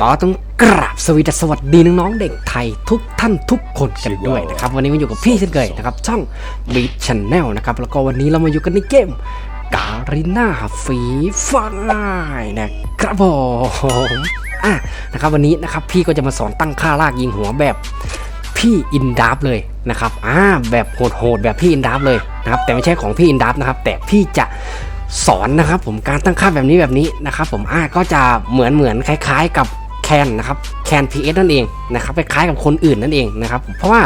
ก็ต้องกราบสวีดัสสวัสดีน้องๆเด็กไทยทุกท่านทุกคนกันด้วยนะครับวันนี้มาอยู่กับพี่เช่นเคยนะครับช่องบีชแนลนะครับแล้วก็วันนี้เรามาอยู่กันในเกมการิน่าฟีไฟนะครับผมอะนะครับวันนี้นะครับพี่ก็จะมาสอนตั้งค่าลากยิงหัวแบบพี่อินดับเลยนะครับอ่าแบบโหดๆแบบพี่อินดับเลยนะครับแต่ไม่ใช่ของพี่อินดับนะครับแต่พี่จะสอนนะครับผมการตั้งค่าแบบนี้แบบนี้นะครับผมอ่าก็จะเหมือนเหมือนคล้าย ๆ กับ แคนนะครับแคน PS นั่นเองนะครับคล้ายๆกับคนอื่นนั่นเองนะครับเพราะว่า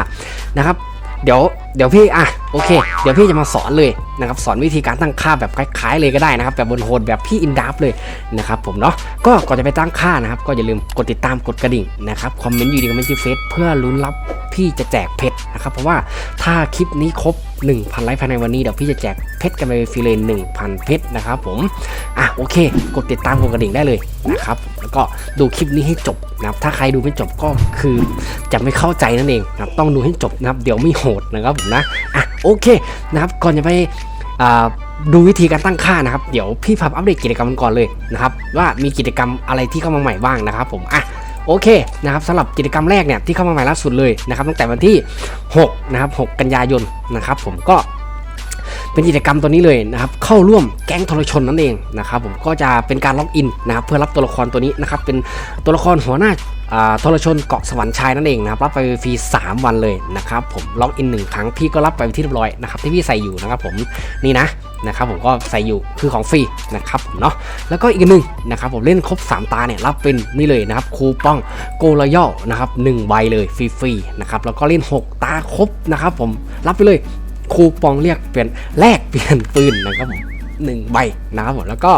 นะครับเดี๋ยว เดี๋ยวพี่อะโอเค เดี๋ยวพี่จะมาสอนเลยนะครับสอนวิธีการตั้งค่าแบบคล้ายๆเลยก็ได้นะครับแบบบนโหดแบบพี่อินดับเลยนะครับผมเนาะก็ก่อนจะไปตั้งค่านะครับ ก็อย่าลืมกดติดตามกดกระดิ่งนะครับคอมเมนต์อยู่ดีคอมเมนต์ที่เฟซเพื่อลุ้นรับพี่จะแจกเพชรนะครับเพราะว่าถ้าคลิปนี้ครบ 1,000 ไลค์ภายในวันนี้เดี๋ยวพี่จะแจกเพชรกันไปฟรีเลย1,000 เพชรนะครับผมอะโอเค กดติดตามกดกระดิ่งได้เลยนะครับแล้วก็ดูคลิปนี้ให้จบนะครับถ้าใครดูไม่จบก็คือจะไม่เข้าใจนั่นเองนะครับต้องดูให้จบนะครับเดี๋ยวไม่โหดนะครับนะอะโอเคนะครับก่อนจะไปอ่าดูวิธีการตั้งค่านะครับ เดี๋ยวพี่พับอัปเดตกิจกรรมกันก่อนเลยนะครับว่ามีกิจกรรมอะไรที่เข้ามาใหม่บ้างนะครับผมอะโอเคนะครับสำหรับกิจกรรมแรกเนี่ยที่เข้ามาใหม่ล่าสุดเลยนะครับตั้งแต่วันที่ 6 นะครับ 6 กันยายนนะครับผมก็ เป็นกิจกรรมตัวนี้เลยนะครับเข้าร่วมแก๊งทรชนนั่นเองนะครับผมก็จะเป็นการล็อกอินนะครับเพื่อรับตัวละครตัวนี้นะครับเป็นตัวละครหัวหน้าทรชนเกาะสวรรค์ชายนั่นเองนะครับรับไปฟรี3 วันเลยนะครับผมล็อกอินหนึ่งครั้งพี่ก็รับไปที่เรียบร้อยนะครับที่พี่ใส่อยู่นะครับผมนี่นะนะครับผมก็ใส่อยู่คือของฟรีนะครับผมเนาะแล้วก็อีกนหนึ่งนะครับผมเล่นครบ 3 ตาเนี่ยรับเป็นนี่เลยนะครับคูปองโกลย่อนะครับ1ใบเลยฟรีๆนะครับแล้วก็เล่น 6 ตาครบนะครับผมรับไปเลย คูปองเรียกเปลี่ยนแลกเปลี่ยนปืนนะครับผม1ใบนะครับผมแล้วก็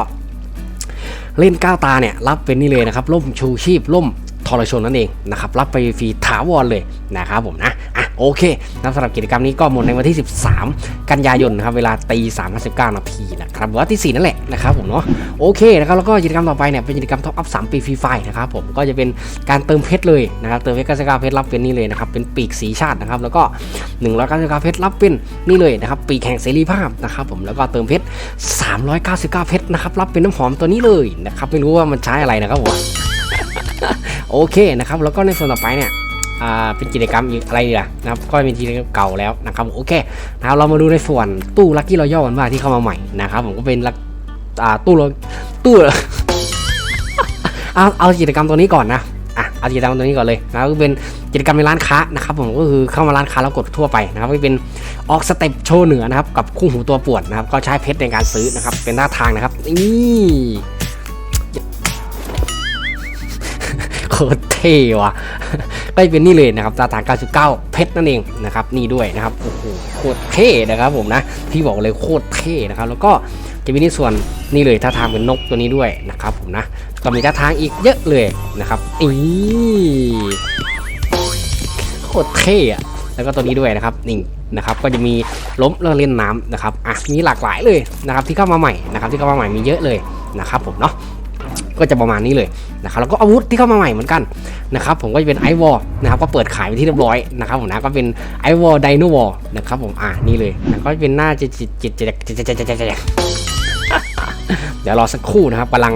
เล่นก้าวตาเนี่ยรับเป็นนี่เลยนะครับร่มชูชีพร่มทรชนนั่นเองนะครับรับไปฟรีถาวรเลยนะครับผมนะ โอเคนะสำหรับกิจกรรมนี้ก็หมดในวันที่ 13 กันยายนนะครับเวลาตี3 19นาทีนะครับหรือว่าที่4นั่นแหละนะครับผมเนาะโอเคนะครับแล้วก็กิจกรรมต่อไปเนี่ยเป็นกิจกรรมท็อปอัพ3ปีฟรีไฟนะครับผมก็จะเป็นการเติมเพชรเลยนะครับเติมเพชร99เพชรรับเป็นนี่เลยนะครับเป็นปีกสีชาตินะครับแล้วก็199เพชรรับเป็นนี่เลยนะครับปีกแห่งเสรีภาพนะครับผมแล้วก็เติมเพชร399เพชรนะครับรับเป็นน้ำหอมตัวนี้เลยนะครับไม่รู้ว่ามันใช้อะไรนะครับผมโอเคนะครับแล้วก็ในส่วนต่อไปเนี่ย เป็นกิจกรรมอีกอะไรดีล่ะนะครับก็เป็นกิจกรรมเก่าแล้วนะครับโอเคนะครับเรามาดูในส่วนตู้ลัคกี้รอยัลกันว่าที่เข้ามาใหม่นะครับผมก็เป็นลักอ่าตู้ละตู้เอาเอากิจกรรมตัวนี้ก่อนนะอะเอากิจกรรมตัวนี้ก่อนเลยนะก็เป็นกิจกรรมในร้านค้านะครับผมก็คือเข้ามาร้านค้าแล้วกดทั่วไปนะครับก็เป็นออกสเต็ปโชว์เหนือนะครับกับคู่หูตัวปวนนะครับก็ใช้เพชรในการซื้อนะครับเป็นหน้าทางนะครับนี่ คตรเท่ว่ะก็จะเป็นนี่เลยนะครับตาฐาน99 เพชรนั่นเองนะครับนี่ด้วยนะครับโอ้โหโคตรเท่นะครับผมนะพี่บอกเลยโคตรเท่นะครับแล้วก็จะมีในส่วนนี่เลยท่าทางเป็นนกตัวนี้ด้วยนะครับผมนะก็มีท่าทางอีกเยอะเลยนะครับอีโคตรเท่อะแล้วก็ตัวนี้ด้วยนะครับนี่นะครับก็จะมีล้มแล้วเล่นน้ำนะครับอะมีหลากหลายเลยนะครับที่เข้ามาใหม่นะครับที่เข้ามาใหม่มีเยอะเลยนะครับผมเนาะ ก็จะประมาณนี้เลยนะครับแล้วก็อาวุธที่เข้ามาใหม่เหมือนกันนะครับผมก็จะเป็นไอวอลนะครับก็เปิดขายไปที่เรียบร้อยนะครับผมนะก็เป็นไอวอลไดโนวอลนะครับผมอ่านี่เลยนะก็เป็นหน้าจิตจิตจิตจิตจิตจิตจิตจิเดี๋ยวรอสักครู่นะครับกำลัง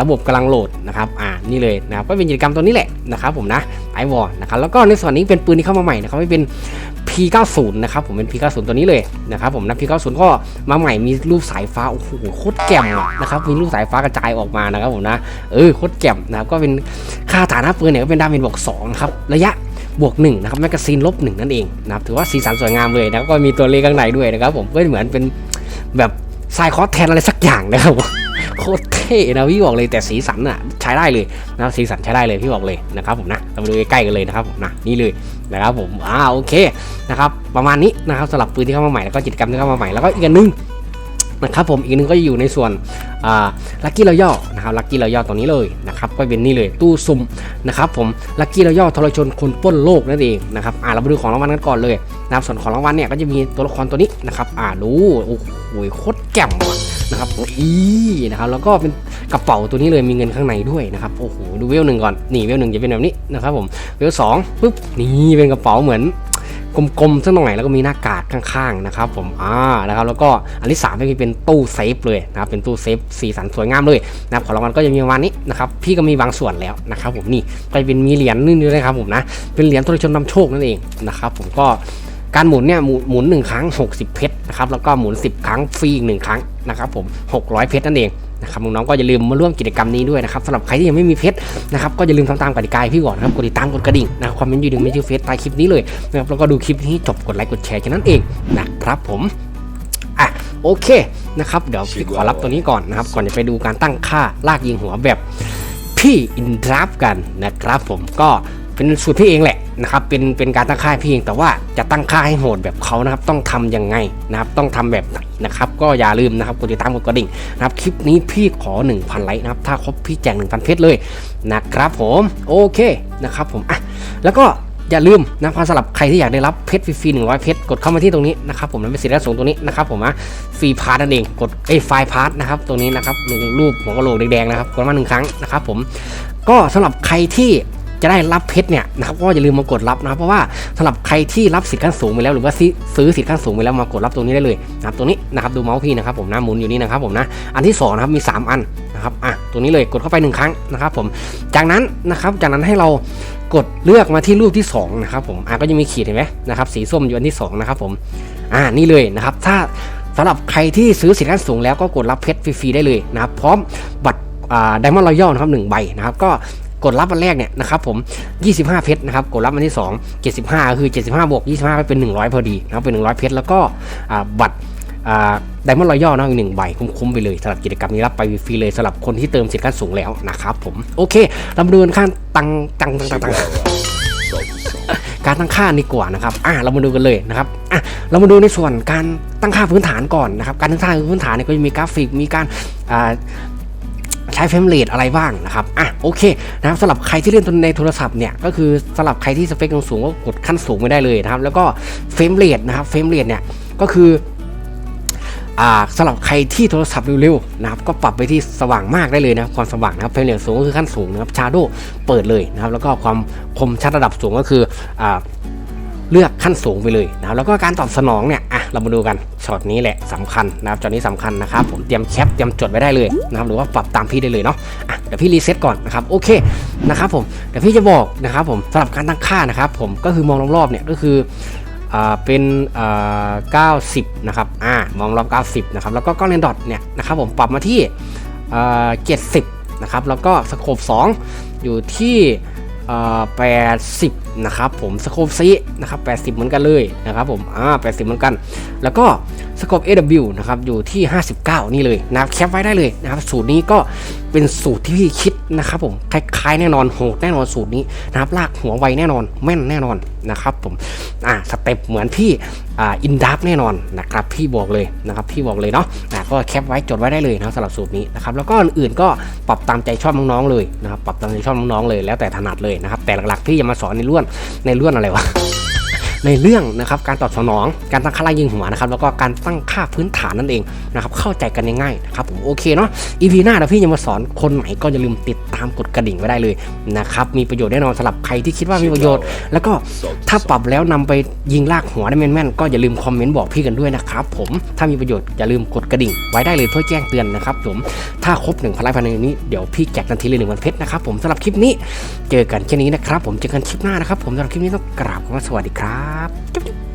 ระบบกำลังโหลดนะครับอ่านี่เลยนะครับก็เป็นกิจกรรมตัวนี้แหละนะครับผมนะไอวอลนะครับแล้วก็ในส่วนนี้เป็นปืนที่เข้ามาใหม่นะครับไม่เป็น P90 นะครับผมเป็น P90 ตัวนี้เลยนะครับผมนะ P90 ก็มาใหม่มีรูปสายฟ้าโอ้โหโคตรแจ่มนะครับมีรูปสายฟ้ากระจายออกมานะครับผมนะเออโคตรแจ่มนะครับก็เป็นค่าฐานะปืนเนี่ยก็เป็นดาเมจบวก2นะครับระยะบวก1นะครับแมกกาซีนลบ1นั่นเองนะครับถือว่าสีสันสวยงามเลยนะครับก็มีตัวเลขข้างในด้วยนะครับผมก็เหมือนเป็นแบบทรายคอสแทนอะไรสักอย่างนะครับผม โคตรเท่นะพี่บอกเลยแต่สีสันอะใช้ได้เลยนะครับสีสันใช้ได้เลยพี่บอกเลยนะครับผมนะเรามาดูใกล้ๆกันเลยนะครับผมนะนี่เลยนะครับผมอ่าโอเคนะครับประมาณนี้นะครับสำหรับปืนที่เข้ามาใหม่แล้วก็กิจกรรมที่เข้ามาใหม่แล้วก็อีกอันนึงนะครับผมอีกนึงก็อยู่ในส่วนลัคกี้เรอย่อนะครับลัคกี้เรอย่อตรงนี้เลยนะครับก็เป็นนี่เลยตู้ซุ่มนะครับผมลัคกี้เรอย่อทรชนคนป้นโลกนั่นเองนะครับอ่าเรามาดูของรางวัลกันก่อนเลยนะครับส่วนของรางวัลเนี่ยก็จะมีตัวละครตัวนี้นะครับอ่าดูโอ้โหโคตรแจ่มอะ นะครับอีนะครับแล้วก็เป็นกระเป๋าตัวนี้เลยมีเงินข้างในด้วยนะครับโอ้โหดูเวลหนึ่งก่อนนี่เวลหนึ่งจะเป็นแบบนี้นะครับผมเวลสองปุ๊บนี่เป็นกระเป๋าเหมือนกลมๆสักหน่อยแล้วก็มีหน้ากากข้างๆนะครับผมอ่านะครับแล้วก็อันที่3ก็มีเป็นตู้เซฟเลยนะครับเป็นตู้เซฟสีสันสวยงามเลยนะครับของรางวัลก็จะมีประมาณนี้นะครับพี่ก็มีบางส่วนแล้วนะครับผมนี่ก็เป็นมีเหรียญนี่ด้วยนะครับผมนะเป็นเหรียญทรชนนำโชคนั่นเองนะครับผมก็ การหมุนเนี่ยหมุนหนึ่งครั้ง 60 เพชรนะครับแล้วก็หมุน 10 ครั้งฟรีอีกหนึ่งครั้งนะครับผม 600 เพชรนั่นเองนะครับน้องๆก็อย่าลืมมาร่วมกิจกรรมนี้ด้วยนะครับสำหรับใครที่ยังไม่มีเพชรนะครับก็อย่าลืมทำตามกติกาพี่ก่อนนะครับกดติดตามกดกระดิ่งนะครับความเป็นอยู่ดึงไม่ชื่อเฟซใต้คลิปนี้เลยนะครับแล้วก็ดูคลิปนี้จบกดไลค์กดแชร์แค่นั้นเองนะครับผมอะโอเคนะครับเดี๋ยวพี่ขอรับตัวนี้ก่อนนะครับก่อนจะไปดูการตั้งค่าลากยิงหัวแบบพี่อินทรัพกันนะครับผมก็ เป็นสูตรพี่เองแหละนะครับเป็นเป็นการตั้งค่าพี่เองแต่ว่าจะตั้งค่าให้โหดแบบเขานะครับต้องทำยังไงนะครับต้องทำแบบไหนนะครับก็อย่าลืมนะครับกดติดตามกดกระดิ่งนะครับคลิปนี้พี่ขอ 1,000 ไลค์นะครับถ้าครบพี่แจก1,000 เพชรเลยนะครับผมโอเคนะครับผมอะแล้วก็อย่าลืมนะพอสำหรับใครที่อยากได้รับเพชรฟรีๆ100 เพชรกดเข้ามาที่ตรงนี้นะครับผมนั้นเป็นสิทธิ์และส่งตรงนี้นะครับผมนะฟรีพาร์ทนั่นเองกดเอ้ไฟล์พาร์ทนะครับตรงนี้นะครับหนึ่งรูปหัวกะโหลกแดงๆนะครับกดมาหนึ่งครั้งนะครับผมก็สำหรับใครที่ จะได้รับเพชรเนี่ยนะครับก็อย่าลืมมากดรับนะเพราะว่าสำหรับใครที่รับสิทธิ์ขั้นสูงไปแล้วหรือว่าซื้อสิทธิ์ขั้นสูงไปแล้วมากดรับตรงนี้ได้เลยนะครับตรงนี้นะครับดูเมาส์พี่นะครับผมนะหมุนอยู่นี่นะครับผมนะอันที่สองนะครับมี 3 อันนะครับอะตรงนี้เลยกดเข้าไปหนึ่งครั้งนะครับผมจากนั้นนะครับจากนั้นให้เรากดเลือกมาที่รูปที่สองนะครับผมอะก็จะมีขีดเห็นไหมนะครับสีส้มอยู่อันที่สองนะครับผมอ่านี่เลยนะครับถ้าสำหรับใครที่ซื้อสิทธิ์ขั้นสูงแล้วก็กดรับเพชรฟรีๆได้เลยนะครับพร้อมบัตรไดมอนด์รอยัลนะครับหนึ่งใบนะครับก็ กดรับวันแรกเนี่ยนะครับผม 25 เพชรนะครับ กดรับวันที่ 2 75 ก็คือ 75 บวก 25 เป็น 100 พอดีนะครับเป็น 100 เพชรแล้วก็บัตรไดมอนด์รอยัลนะอีกหนึ่งใบคุ้มๆไปเลยสำหรับกิจกรรมนี้รับไปฟรีเลยสำหรับคนที่เติมสิทธิ์ขั้นสูงแล้วนะครับผม โอเคเรามาดูกันข้างตังตังตังตังตังการตั้งค่าดีกว่านะครับ อะเรามาดูกันเลยนะครับ อะเรามาดูในส่วนการตั้งค่าพื้นฐานก่อนนะครับ การตั้งค่าพื้นฐานเนี่ยก็จะมีกราฟิก มีการอ่า ใช้เฟรมเรทอะไรบ้างนะครับอะโอเคนะครับสำหรับใครที่เล่นในโทรศัพท์เนี่ยก็คือสำหรับใครที่สเปคสูงก็กดขั้นสูงไม่ได้เลยนะครับแล้วก็เฟรมเรทนะครับเฟรมเรทเนี่ยก็คืออ่าสำหรับใครที่โทรศัพท์เร็วๆนะครับก็ปรับไปที่สว่างมากได้เลยนะคความสว่างนะครับเฟรมเรทสูงก็คือขั้นสูงนะครับชาร์โดเปิดเลยนะครับแล้วก็ความคมชัดระดับสูงก็คืออ่าเลือกขั้นสูงไปเลยนะครับแล้วก็การตอบสนองเนี่ยอะเรามาดูกันช็อตนี้แหละสำคัญนะครับช็อตนี้สำคัญนะครับผมเตรียมแคปเตรียมจดไว้ได้เลยนะครับหรือว่าปรับตามพี่ได้เลยเนาะะเดี๋ยวพี่รีเซ็ตก่อนนะครับโอเคนะครับผมเดี๋ยวพี่จะบอกนะครับผมสำหรับการตั้งค่านะครับผมก็คือมองรอบๆเนี่ยก็คือเป็น 90 นะครับ อ่า มองรอบ 90 นะครับ แล้วก็ก้อนเลนดอทเนี่ยนะครับผมปรับมาที่ 70 นะครับ แล้วก็สโคป2 อยู่ที่ แปดสิบนะครับผมสโคปซีนะครับ80เหมือนกันเลยนะครับผมอ่า80เหมือนกัน แล้วก็สโคป AW นะครับอยู่ที่ 59 นี่เลยนะครับแคปไว้ได้เลยนะครับสูตรนี้ก็ เป็นสูตรที่พี่คิดนะครับผมคล้ายๆแน่นอนโหดแน่นอนสูตรนี้นะครับลากหัวไวแน่นอนแม่นแน่นอนนะครับผมอ่าสเต็ปเหมือนพี่อ่าอินดับแน่นอนนะครับพี่บอกเลยนะครับพี่บอกเลยเนาะอ่าก็แคปไว้จดไว้ได้เลยนะสำหรับสูตรนี้นะครับแล้วก็อื่นๆก็ปรับตามใจชอบน้องๆเลยนะครับปรับตามใจชอบน้องๆเลยแล้วแต่ถนัดเลยนะครับแต่หลักๆพี่จะมาสอนในล้วนในล้วนอะไรวะ ในเรื่องนะครับการตอบสนอง การตั้งค่าไล่ยิงหัวนะครับแล้วก็การตั้งค่าพื้นฐานนั่นเองนะครับเข้าใจกันง่ายๆนะครับผมโอเคเนาะอีพีหน้าเดี๋ยวพี่จะมาสอนคนไหนก็อย่าลืมติดตามกดกระดิ่งไว้ได้เลยนะครับมีประโยชน์แน่นอนสำหรับใครที่คิดว่ามีประโยชน์ แล้วก็ถ้าปรับแล้วนำไปยิงลากหัวได้แม่นๆก็อย่าลืมคอมเมนต์บอกพี่กันด้วยนะครับผมถ้ามีประโยชน์อย่าลืมกดกระดิ่งไว้ได้เลยเพื่อแจ้งเตือนนะครับผมถ้าครบ1นึ่งพันไลค์ภายในนี้เดี๋ยวพี่แจกทันทีเลยหนึ่งวันเพชรนะครับผมสำหรับคลิปนี้เจอกันแค่นี้นะครับผมเจอกันคลิปหน้านะครับผมสำหรับคลิปนี้ต้องกราบคำว่าสวัสดีครับจุ๊บ